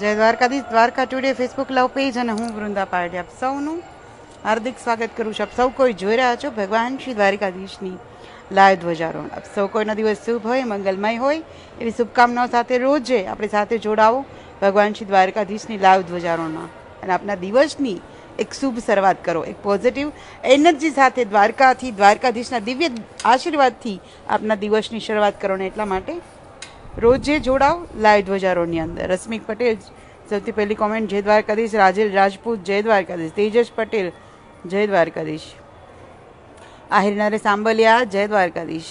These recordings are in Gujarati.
જય Dwarkadhish, Dwarka Today Facebook love page અને હું વૃંદા પાર્ટી આપ સૌનું હાર્દિક સ્વાગત કરું છું. આપ સૌ કોઈ જોઈ રહ્યા છો ભગવાન શ્રી દ્વારકાધીશની લાઈવ ધ્વજારોહણ. આપ સૌ કોઈનો દિવસ શુભ હોય, મંગલમય હોય, એવી શુભકામનાઓ સાથે રોજે આપણે સાથે જોડાવો ભગવાન શ્રી દ્વારકાધીશની લાઈવ ધ્વજારોહણમાં. અને આપના દિવસની એક શુભ શરૂઆત કરો, એક પોઝિટિવ એનર્જી સાથે દ્વારકાથી, દ્વારકાધીશના દિવ્ય આશીર્વાદથી આપના દિવસની શરૂઆત કરો ને એટલા માટે રોજે જોડાવ લાઈવ ધ્વજારોની અંદર. રશ્મિક પટેલ સૌથી પહેલી કોમેન્ટ જય દ્વારકાધીશ, રાજેલ રાજપૂત જય દ્વારકાધીશ, તેજસ પટેલ જય દ્વારકાધીશ. આહિરનારે સાંબલિયા જય દ્વારકાધીશ.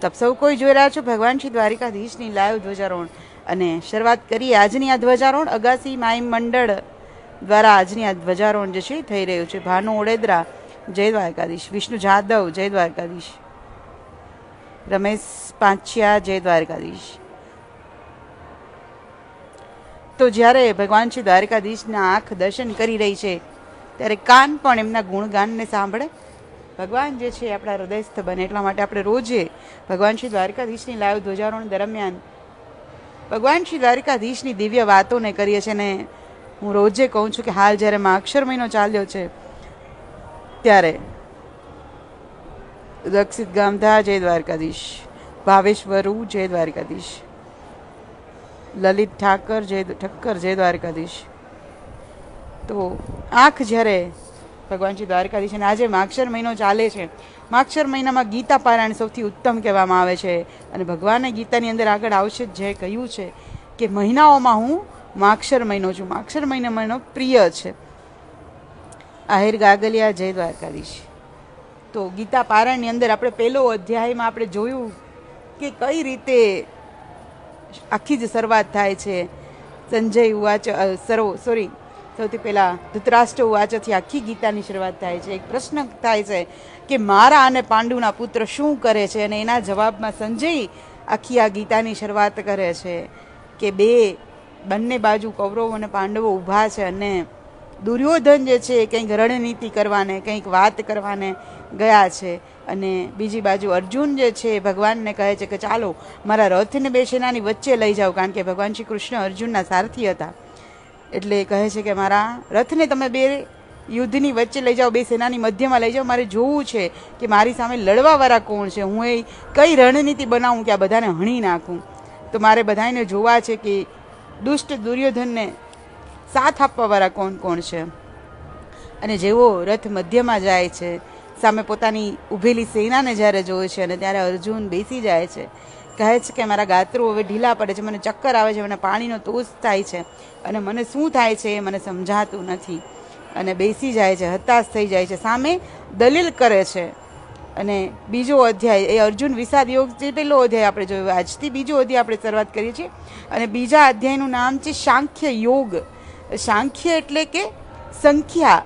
તપ સૌ કોઈ જોઈ રહ્યા છો ભગવાન શ્રી દ્વારિકાધીશની લાઈવ ધ્વજારોહણ. અને શરૂઆત કરીએ આજની આ ધ્વજારોહણ. અગાસી માઈ મંડળ દ્વારા આજની આ ધ્વજારોહણ જે છે થઈ રહ્યું છે. ભાનુ ઓડેદરા જય દ્વારકાધીશ. વિષ્ણુ જાદવ જય દ્વારકાધીશ. રમેશ પાંચિયા, જય દ્વારકાધીશ. તો જ્યારે ભગવાન શ્રી દ્વારકાધીશના આંખ દર્શન કરી રહી છે, ત્યારે કાન પણ એમના ગુણગાનને સાંભળે. ભગવાન જે છે આપણા હૃદયસ્થ બને, એટલા માટે આપણે રોજે ભગવાન શ્રી દ્વારકાધીશની લાઈવ ધ્વજારોહણ દરમિયાન ભગવાન શ્રી દ્વારકાધીશની દિવ્ય વાતોને કરીએ છીએ ને હું રોજે કહું છું કે હાલ જ્યારે મા અક્ષર મહિનો ચાલ્યો છે, ત્યારે દક્ષિત ગામધા જય દ્વારકાધીશ ભાવેશ્વરુ જય દ્વારકાધીશ લલિત ઠાકર જય ઠક્કર જય દ્વારકાધીશ તો આંખ જ્યારે ભગવાન શ્રી દ્વારકાધીશ અને આજે માક્ષર મહિનો ચાલે છે. માક્ષર મહિનામાં ગીતા પારાયણ સૌથી ઉત્તમ કહેવામાં આવે છે. અને ભગવાને ગીતાની અંદર આગળ આવશે જે કહ્યું છે કે મહિનાઓમાં હું માક્ષર મહિનો છું. માક્ષર મહિના મહિનો પ્રિય છે. આહિર ગાગલિયા, જય દ્વારકાધીશ. તો ગીતા પારાયણની અંદર આપણે પહેલો અધ્યાયમાં આપણે જોયું કે કઈ રીતે આખી જ શરૂઆત થાય છે. સંજય ઉવાચ સરો સોરી સૌથી પહેલાં ધૃતરાષ્ટ્ર ઉવાચથી આખી ગીતાની શરૂઆત થાય છે. એક પ્રશ્ન થાય છે કે મારા અને પાંડુના પુત્ર શું કરે છે અને એના જવાબમાં સંજય આખી આ ગીતાની શરૂઆત કરે છે કે બે, બંને બાજુ કૌરવો અને પાંડવો ઊભા છે અને દુર્યોધન જે છે એ કંઈક રણનીતિ કરવાને, કંઈક વાત કરવાને ગયા છે. અને બીજી બાજુ અર્જુન જે છે એ ભગવાનને કહે છે કે ચાલો, મારા રથને બે સેનાની વચ્ચે લઈ જાઓ, કારણ કે ભગવાન શ્રી કૃષ્ણ અર્જુનના સારથી હતા. એટલે કહે છે કે મારા રથને તમે બે યુદ્ધની વચ્ચે લઈ જાઓ, બે સેનાની મધ્યમાં લઈ જાઓ, મારે જોવું છે કે મારી સામે લડવાવાળા કોણ છે? હું એ કઈ રણનીતિ બનાવું કે આ બધાને હણી નાખું? તો મારે બધાને જોવા છે કે દુષ્ટ દુર્યોધનને સાથ આપવાવાળા કોણ કોણ છે? અને જેવો રથ મધ્યમાં જાય છે, સામે પોતાની ઊભેલી સેનાને જ્યારે જોવે છે અને ત્યારે અર્જુન બેસી જાય છે, કહે છે કે મારા ગાત્રો હવે ઢીલા પડે છે, મને ચક્કર આવે છે, મને પાણીનો તોસ થાય છે અને મને શું થાય છે એ મને સમજાતું નથી. અને બેસી જાય છે, હતાશ થઈ જાય છે, સામે દલીલ કરે છે. અને બીજો અધ્યાય, એ અર્જુન વિષાદ યોગ જે પહેલો અધ્યાય આપણે જોયો, આજથી બીજો અધ્યાય આપણે શરૂઆત કરીએ છીએ. અને બીજા અધ્યાયનું નામ છે સાંખ્ય યોગ. સાંખ્ય એટલે કે સંખ્યા,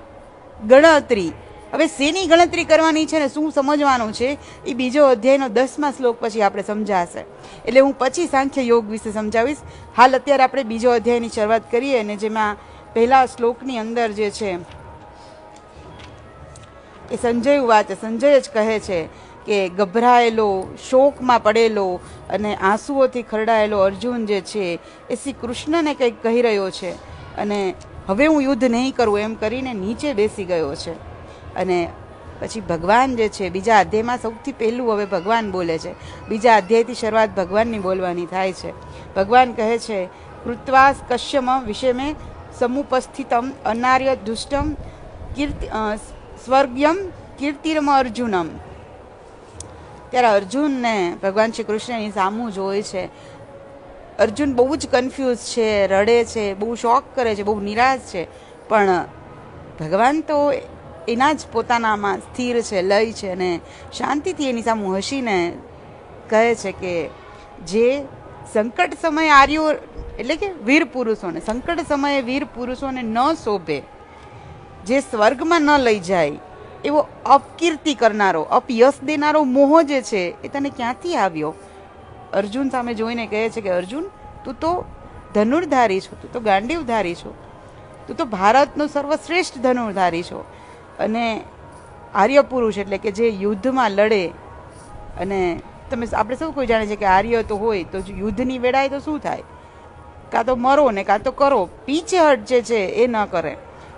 ગણતરી. હવે શેની ગણતરી કરવાની છે ને શું સમજવાનું છે, એ બીજો અધ્યાયનો દસમા શ્લોક પછી આપણે સમજાશે. એટલે હું પછી સાંખ્ય યોગ વિશે સમજાવીશ. હાલ અત્યારે આપણે બીજો અધ્યાયની શરૂઆત કરીએ અને જેમાં પહેલા શ્લોકની અંદર જે છે, એ સંજય વાત સંજય જ કહે છે કે ગભરાયેલો, શોકમાં પડેલો અને આંસુઓથી ખરડાયેલો અર્જુન જે છે, એ શ્રી કૃષ્ણને કંઈક કહી રહ્યો છે. અને હવે હું યુદ્ધ નહીં કરું એમ કરીને નીચે બેસી ગયો છે. અને પછી ભગવાન જે છે, બીજા અધ્યાયમાં સૌથી પહેલું હવે ભગવાન બોલે છે. બીજા અધ્યાયથી શરૂઆત ભગવાનની બોલવાની થાય છે. ભગવાન કહે છે, કૃત્વાસ કશ્યમ વિશે મેં સમુપસ્થિતમ અનાર્ય દુષ્ટમ કીર્તિ સ્વર્ગ્યમ કીર્તિરમ અર્જુનમ. ત્યારે અર્જુનને ભગવાન શ્રી કૃષ્ણની સામું જોઈ છે. અર્જુન બહુ જ કન્ફ્યુઝ છે, રડે છે, બહુ શોખ કરે છે, બહુ નિરાશ છે. પણ, ભગવાન તો એના જ પોતાનામાં સ્થિર છે, લય છે અને શાંતિથી એની સામે હસીને કહે છે કે જે સંકટ સમયે આર્યો, એટલે કે વીર પુરુષોને, સંકટ સમયે વીર પુરુષોને ન શોભે, જે સ્વર્ગમાં ન લઈ જાય, એવો અપકીર્તિ કરનારો, અપયશ દેનારો મોહ જે છે, એ તને ક્યાંથી આવ્યો? અર્જુન સામે જોઈને કહે છે કે, અર્જુન, તું તો ધનુર્ધારી છો, તું તો ગાંડીવધારી છો. તું તો ભારતનો સર્વશ્રેષ્ઠ ધનુર્ધારી છો. અને આર્ય પુરુષ એટલે કે જે યુદ્ધમાં લડે, અને તમે આપણે સૌ કોઈ જાણે છે કે આર્ય તો હોય, તો યુદ્ધની વેળાએ તો શું થાય? કાં તો મરો ને કાં તો કરો પીછેહટ જે છે એ ન કરે.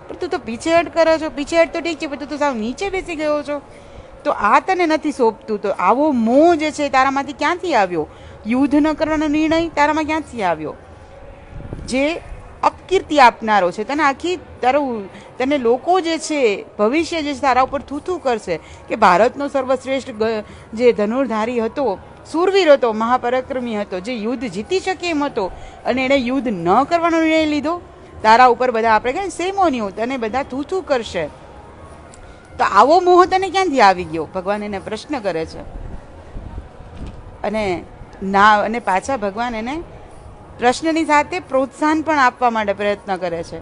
પણ તું તો પીછેહટ કરો છો પીછેહટ તો ઠીક છે, પણ તું તો સાવ નીચે બેસી ગયો છો. તો આ તને નથી સોંપતું. તો આવો મોહ જે છે તારામાંથી ક્યાંથી આવ્યો? યુદ્ધ ન કરવાનો નિર્ણય તારામાં ક્યાંથી આવ્યો? જે અપકીર્તિ આપનારો છે. તને આખી તારું, તને લોકો જે છે, ભવિષ્ય જે છે તારા ઉપર થૂથું કરશે કે ભારતનો સર્વશ્રેષ્ઠ જે ધનુર્ધારી હતો, સુરવીર હતો, મહાપરાક્રમી હતો, જે યુદ્ધ જીતી શકે એમ હતો અને એણે યુદ્ધ ન કરવાનો નિર્ણય લીધો, તારા ઉપર બધા આપણે કહીએ સેમોનિયું તને બધા થૂથું કરશે. તો આવો મોહ તને ક્યાંથી આવી ગયો? ભગવાન એને પ્રશ્ન કરે છે. અને ના, અને પાછા ભગવાન એને પ્રશ્નની સાથે પ્રોત્સાહન પણ આપવા માટે પ્રયત્ન કરે છે.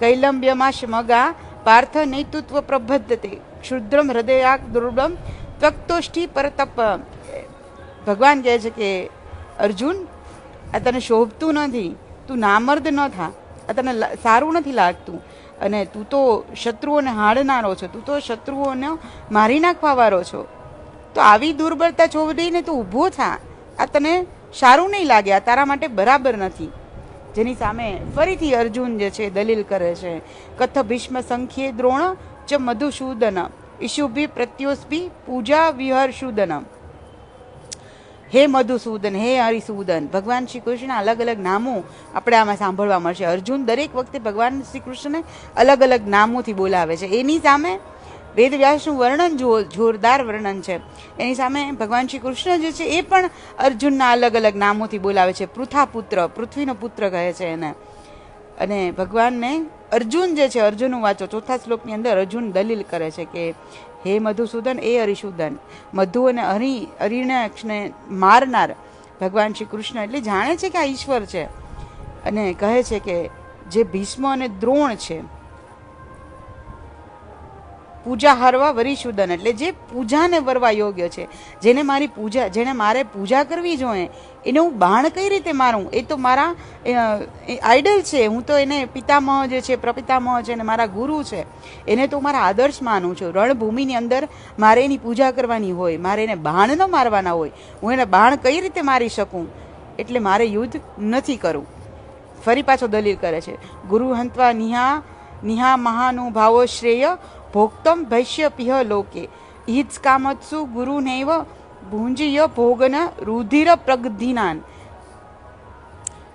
કૈલંબ્યમાં શમગા પાર્થ નૈતૃત્વ પ્રબદ્ધતે, ક્ષુદ્રમ હૃદયાક દુર્લમ ત્વક્તોષ્ઠી પરતપ. ભગવાન કહે છે કે, અર્જુન, આ તને શોભતું નથી. તું નામર્દ ન થા. આ તને સારું નથી લાગતું. અને તું તો શત્રુઓને હાડનારો છો, તું તો શત્રુઓને મારી નાખવાવાળો છો. તો આવી દુર્બળતા છોડીને તું ઊભો થા. આ તને સારું નહીં લાગે, આ તારા માટે બરાબર નથી. જેની સામે ફરીથી અર્જુન જે છે, દલીલ કરે છે કથ ભીષ્મ સંખ્યે દ્રોણ ચ મધુસૂદન, ઈશુભી પ્રત્યોસ્ભી પૂજા વિહર્ષુદન હે મધુસૂદન, હે હરિસૂદન ભગવાન શ્રી કૃષ્ણ અલગ અલગ નામો આપણે આમાં સાંભળવા મળશે. અર્જુન દરેક વખતે ભગવાન શ્રી કૃષ્ણને અલગ અલગ નામોથી બોલાવે છે. એની સામે વેદવ્યાસનું વર્ણન જુઓ, જોરદાર વર્ણન છે. એની સામે ભગવાન શ્રી કૃષ્ણ જે છે એ પણ અર્જુનના અલગ અલગ નામોથી બોલાવે છે. પૃથા પુત્ર પૃથ્વીનો પુત્ર કહે છે એને. અને ભગવાનને અર્જુન જે છે, અર્જુનનું વાંચો, ચોથા શ્લોકની અંદર અર્જુન દલીલ કરે છે કે, હે મધુસૂદન, એ અરિસૂદન મધુ અને હરિ હરિણાક્ષને મારનાર ભગવાન શ્રી કૃષ્ણ એટલે જાણે છે કે આ ઈશ્વર છે. અને કહે છે કે જે ભીષ્મ અને દ્રોણ છે પૂજા હરવા વરિશુદન એટલે જે પૂજાને વરવા યોગ્ય છે, જેને મારી પૂજા જેને મારે પૂજા કરવી જોઈએ, એને હું બાણ કઈ રીતે મારું? એ તો મારા આઈડલ છે. હું તો એને પિતામહ જે છે, પ્રપિતામહ છે અને મારા ગુરુ છે. એને તો મારા આદર્શ માનું છું. રણભૂમિની અંદર મારે એની પૂજા કરવાની હોય, મારે એને બાણ ન મારવાના હોય. હું એને બાણ કઈ રીતે મારી શકું? એટલે મારે યુદ્ધ નથી કરવું. ફરી પાછો દલીલ કરે છે. ગુરુ હંતવા નિહા નિહા મહાનુભાવો શ્રેય ભોક્તમ ભૈષ્ય પિહ લોકે હિત કામત્સુ ગુરુ નૈવ ભુંજીય ભોગન રુધિર પ્રગધિનાન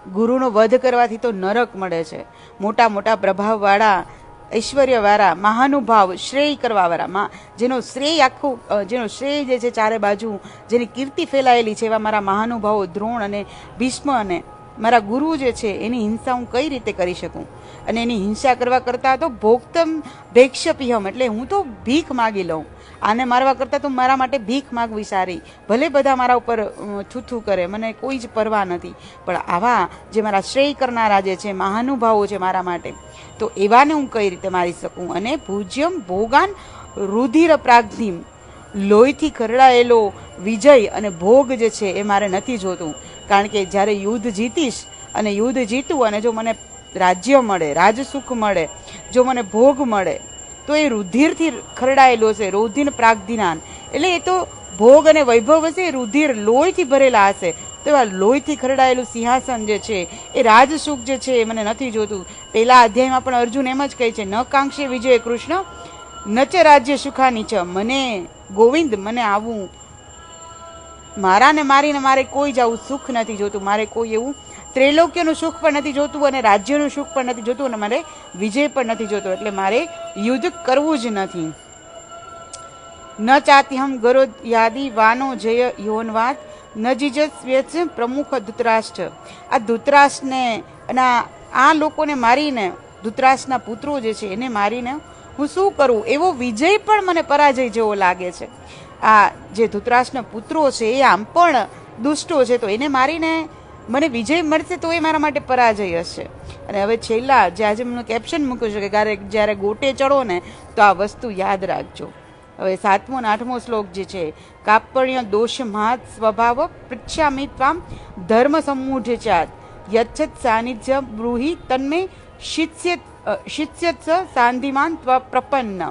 ગુરુનો વધ કરવાથી તો નરક મળે છે મોટા મોટા પ્રભાવવાળા ઐશ્વર્યવાળા મહાનુભાવ શ્રેય કરવાવાળામાં જેનો શ્રેય આખું જેનો શ્રેય જે છે ચારે બાજુ જેની કીર્તિ ફેલાયેલી છે એવા મારા મહાનુભાવો દ્રોણ અને ભીષ્મ અને મારા ગુરુ જે છે એની હિંસા હું કઈ રીતે કરી શકું અને એની હિંસા કરવા કરતાં તો ભોગતમ ભેક્ષપિહમ, એટલે હું તો ભીખ માગી લઉં. આને મારવા કરતાં તો મારા માટે ભીખ માગવી સારી. ભલે બધા મારા ઉપર છૂથું કરે, મને કોઈ જ પરવા નથી. પણ આવા જે મારા શ્રેય કરનારા જે છે, મહાનુભાવો છે મારા માટે, તો એવાને હું કઈ રીતે મારી શકું? અને પૂજ્યમ ભોગાન રુધિર પ્રાગ્ધિમ. લોહીથી ખરડાયેલો વિજય અને ભોગ જે છે એ મારે નથી જોતું. કારણ કે જ્યારે યુદ્ધ જીતીશ અને યુદ્ધ જીતું અને જો મને રાજ્ય મળે, રાજસુખ મળે, જો મને ભોગ મળે, તો એ રુધિરથી ખરડાયેલો છે રુધિર પ્રાગધિનાન. એટલે એ તો ભોગ અને વૈભવ હશે રુધિર લોહીથી ભરેલા હશે. તો એવા લોહીથી ખરડાયેલું સિંહાસન જે છે, એ રાજસુખ જે છે, એ મને નથી જોતું. પહેલા અધ્યાયમાં પણ અર્જુન એમ જ કહે છે, ન કાંક્ષે વિજય કૃષ્ણ નચ રાજ્ય સુખાની છ. મને ગોવિંદ, મને આવું. મારાને મારીને મારે કોઈ જ આવું સુખ નથી જોતું. મારે કોઈ એવું ત્રૈલોક્યનું સુખ પણ નથી જોતું અને રાજ્યનું સુખ પણ નથી જોતું અને મારે વિજય પણ નથી જોતો. એટલે મારે યુદ્ધ કરવું જ નથી. ન ચાત્યહમ ગરો યાદી વાનો જય યોનવાત ન જીજસ્વ્યચ પ્રમુખ ધૃતરાષ્ટ્ર. આ ધૃતરાષ્ટ્રને અને આ લોકોને મારીને ધૃતરાષ્ટ્રના પુત્રો જે છે એને મારીને હું શું કરું? એવો વિજય પણ મને પરાજય જેવો લાગે છે. આ જે ધૃતરાષ્ટ્રના પુત્રો છે એ આમ પણ દુષ્ટો છે, તો એને મારીને મને વિજય મળશે તો એ મારા માટે પરાજય હશે. અને હવે છેલ્લા જે આજે મને કેપ્શન મૂક્યું છે કે ક્યારેક જ્યારે ગોટે ચડો ને, તો આ વસ્તુ યાદ રાખજો. હવે સાતમો અને આઠમો શ્લોક જે છે, કાપણ્ય દોષ મહાત સ્વભાવ પૃચ્છામિ ત્વામ ધર્મ સમૂઢ ચાત યચ્છત સાનિધ્ય બ્રૂહી તન્મે શિષ્યત શિષ્યત સાંધિમાન ત્વ પ્રપન્ન.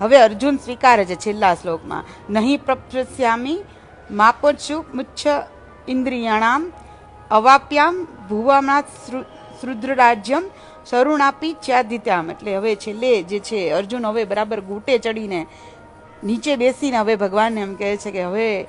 હવે અર્જુન સ્વીકારે છે છેલ્લા શ્લોકમાં, નહીં પ્રપ્રસ્યામી માપચ્છુ મુચ્છ ઇન્દ્રિયાણામ, અવાપ્યામ ભુવાનાથ શ્રુદ્રરાજ્યમ સરુણાપી ચાદિત્યામ. એટલે હવે છેલ્લે જે છે, અર્જુન હવે બરાબર ગૂટે ચડીને નીચે બેસીને હવે ભગવાનને એમ કહે છે કે હવે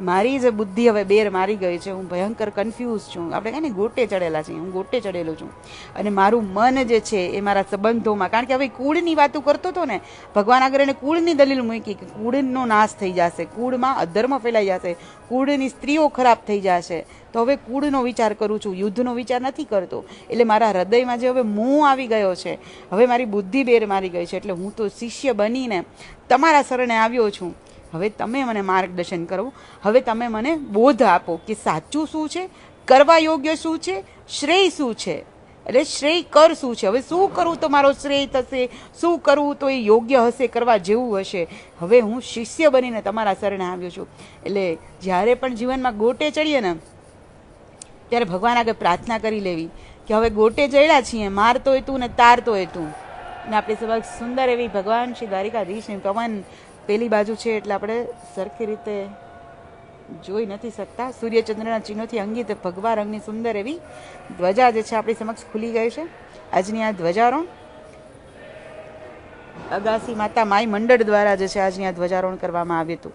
મારી જે બુદ્ધિ હવે બેર મારી ગઈ છે, હું ભયંકર કન્ફ્યુઝ છું. આપણે કહે ને ગોટે ચડેલા છીએ, હું ગોટે ચડેલો છું. અને મારું મન જે છે એ મારા સંબંધોમાં, કારણ કે હવે કુળની વાતો કરતો હતો ને, ભગવાન આગળ એને કુળની દલીલ મૂકી કે કુળનો નાશ થઈ જશે, કુળમાં અધર્મ ફેલાઈ જશે, કુળની સ્ત્રીઓ ખરાબ થઈ જશે. તો હવે કુળનો વિચાર કરું છું, યુદ્ધનો વિચાર નથી કરતો. એટલે મારા હૃદયમાં જે હવે મોં આવી ગયો છે, હવે મારી બુદ્ધિ બેર મારી ગઈ છે. એટલે હું તો શિષ્ય બનીને તમારા શરણે આવ્યો છું. હવે તમે મને માર્ગદર્શન કરો, હવે તમે મને બોધ આપો કે સાચું શું છે, કરવા યોગ્ય શું છે, શ્રેય શું છે? એટલે શ્રેય કર શું છે? હવે શું કરવું તો મારો શ્રેય થશે? શું કરવું તો એ યોગ્ય હશે, કરવા જેવું હશે? હવે હું શિષ્ય બનીને તમારા શરણે આવ્યો છું. એટલે જ્યારે પણ જીવનમાં ગોટે ચડીએ ને, ત્યારે ભગવાન આગળ પ્રાર્થના કરી લેવી કે હવે ગોટે ચડ્યા છીએ મારતો તું ને તારતો તું. ને આપણી સભા સુંદર એવી ભગવાન શ્રી દ્વારિકાધીશની પવન પેલી બાજુ છે એટલે આપણે સરખી રીતે જોઈ નથી શકતા. સૂર્યચંદ્રના ચિહ્નોથી અંગિત ભગવા રંગની સુંદર એવી ધ્વજા જે છે આપણી સમક્ષ ખુલી ગઈ છે. આજની આ ધ્વજારોહણ અગાસી માતા માઈ મંડળ દ્વારા જે છે આજની આ ધ્વજારોહણ કરવામાં આવ્યું હતું.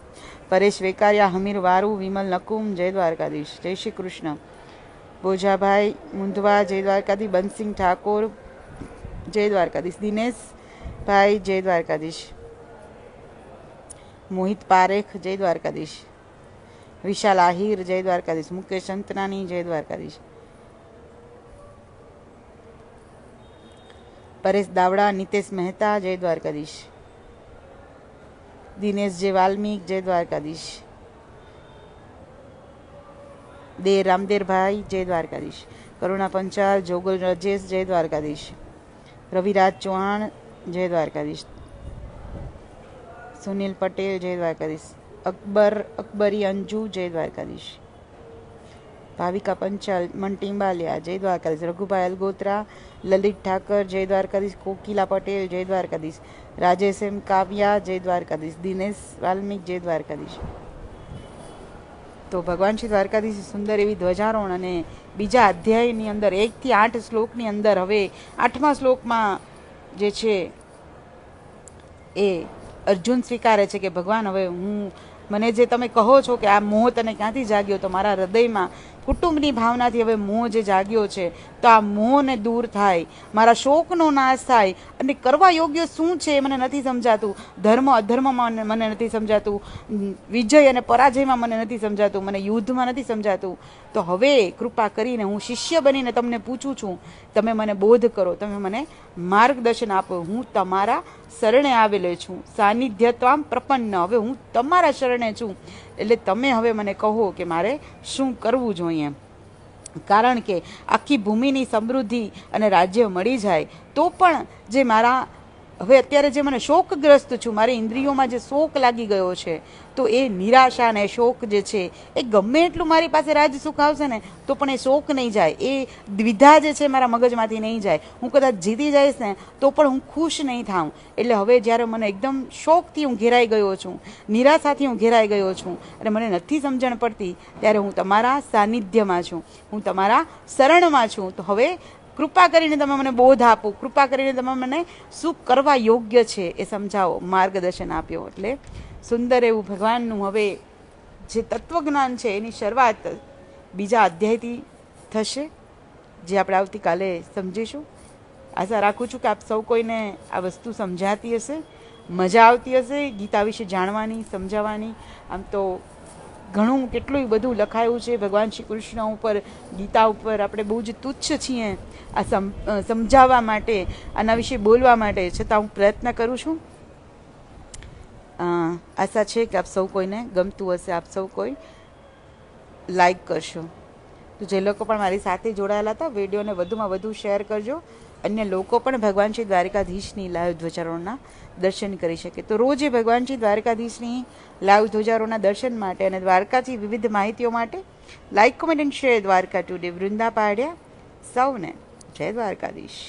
પરેશ વેકારિયા, હમીર વારુ, વિમલ નકુમ, જય દ્વારકાધીશ. જય શ્રી કૃષ્ણ. બોજાભાઈ મુંધવા, જય દ્વારકાધીશ. બંસિંગ ઠાકોર, જય દ્વારકાધીશ. દિનેશ ભાઈ જય દ્વારકાધીશ. મોહિત પારેખ, જય દ્વારકાધીશ. વિશાલ આહિર, જય દ્વારકાધીશ. મુકેશ અંતનાની, જય દ્વારકાધીશ. પરેશ દાવડા, નિતેશ મહેતા, જય દ્વારકાધીશ. દિનેશ જે વાલ્મીક, જય દ્વારકાધીશ. દે રામદેરભાઈ જય દ્વારકાધીશ. કરુણા પંચાલ, જોગલ રજેશ, જય દ્વારકાધીશ. રવિરાજ ચૌહાણ, જય દ્વારકાધીશ. સુનિલ પટેલ, જય દ્વારકાધીશ. અકબર, અકબરી અંજુ, જય દ્વારકાધીશ. ભાવિકા પંચાલ મંટી બાલિયા, જય દ્વારકાધીશ. રઘુભાઈ અલગોત્રા, લલિત ઠાકર, જય દ્વારકાધીશ. કોકિલા પટેલ, જય દ્વારકાધીશ. રાજેશ એમ કાવ્યા, જય દ્વારકાધીશ. દિનેશ વાલ્મિક, જય દ્વારકાધીશ. તો ભગવાન શ્રી દ્વારકાધીશ સુંદર એવી ધ્વજારોહણ અને બીજા અધ્યાયની અંદર, એકથી આઠ શ્લોકની અંદર, હવે આઠમા શ્લોકમાં જે છે એ અર્જુન સ્વીકારે છે કે, ભગવાન, હવે હું, મને જે તમે કહો છો કે આ મોહ તને ક્યાંથી જાગ્યો તો મારા હૃદયમાં કુટુંબની ભાવનાથી હવે મોહ જે જાગ્યો છે તો આ મોહને દૂર થાય. મારા શોકનો નાશ થાય. અને કરવા યોગ્ય શું છે મને નથી સમજાતું. ધર્મ, અધર્મમાં મને નથી સમજાતું. વિજય અને પરાજયમાં મને નથી સમજાતું. મને યુદ્ધમાં નથી સમજાતું. તો હવે કૃપા કરીને હું શિષ્ય બનીને તમને પૂછું છું. તમે મને બોધ કરો. તમે મને માર્ગદર્શન આપો. હું તમારા શરણે આવેલો છું. સાનિધ્યત્વામ પ્રપન્ન. હવે હું તમારા શરણે છું. એટલે તમે હવે મને કહો કે મારે શું કરવું જોઈએ? કારણ કે આખી ભૂમિની સમૃદ્ધિ અને રાજ્ય મળી જાય તો પણ જે મારા હવે અત્યારે જે મને શોકગ્રસ્ત છું, મારી ઇન્દ્રિયોમાં જે શોક લાગી ગયો છે, તો એ નિરાશા ને શોક જે છે, એ ગમે એટલું મારી પાસે રાજ સુખ આવશે ને, તો પણ એ શોક નહીં જાય. એ દ્વિધા જે છે મારા મગજમાંથી નહીં જાય. હું કદાચ જીતી જઈશ ને, તો પણ હું ખુશ નહીં થાઉં. એટલે હવે જ્યારે મને એકદમ શોકથી હું ઘેરાઈ ગયો છું, નિરાશાથી હું ઘેરાઈ ગયો છું, અને મને નથી સમજણ પડતી, ત્યારે હું તમારા સાનિધ્યમાં છું. હું તમારા શરણમાં છું. તો હવે કૃપા કરીને તમે મને બોધ આપો. કૃપા કરીને તમે મને શું કરવા યોગ્ય છે એ સમજાવો, માર્ગદર્શન આપ્યો. એટલે સુંદર એવું ભગવાનનું હવે જે તત્વજ્ઞાન છે એની શરૂઆત બીજા અધ્યાયથી થશે, જે આપણે આવતીકાલે સમજીશું. આશા રાખું છું કે આપ સૌ કોઈને આ વસ્તુ સમજાતી હશે, મજા આવતી હશે, ગીતા વિશે જાણવાની, સમજાવવાની. આમ તો ઘણું કેટલું બધું લખાયું છે ભગવાન શ્રી કૃષ્ણ ઉપર, ગીતા ઉપર. આપણે બહુ જ તુચ્છ છીએ આ સમ સમજાવવા માટે, આના વિશે બોલવા માટે. છતાં હું પ્રયત્ન કરું છું. આશા છે કે આપ સૌ કોઈને ગમતું હશે. આપ સૌ કોઈ લાઈક કરશો. તો જે લોકો પણ મારી સાથે જોડાયેલા હતા, વિડીયોને વધુમાં વધુ શેર કરજો. અન્ય લોકો પણ ભગવાન શ્રી દ્વારિકાધીશની લાઈવ ધ્વજારોહણના દર્શન કરી શકે. તો રોજે ભગવાન શ્રી દ્વારકાધીશની લાઈવ ધ્વજારોહણના દર્શન માટે અને દ્વારકાથી વિવિધ માહિતીઓ માટે like comment and share Dwarka Today Vrunda પાડ્યા. સૌને જય દ્વારકાધીશ.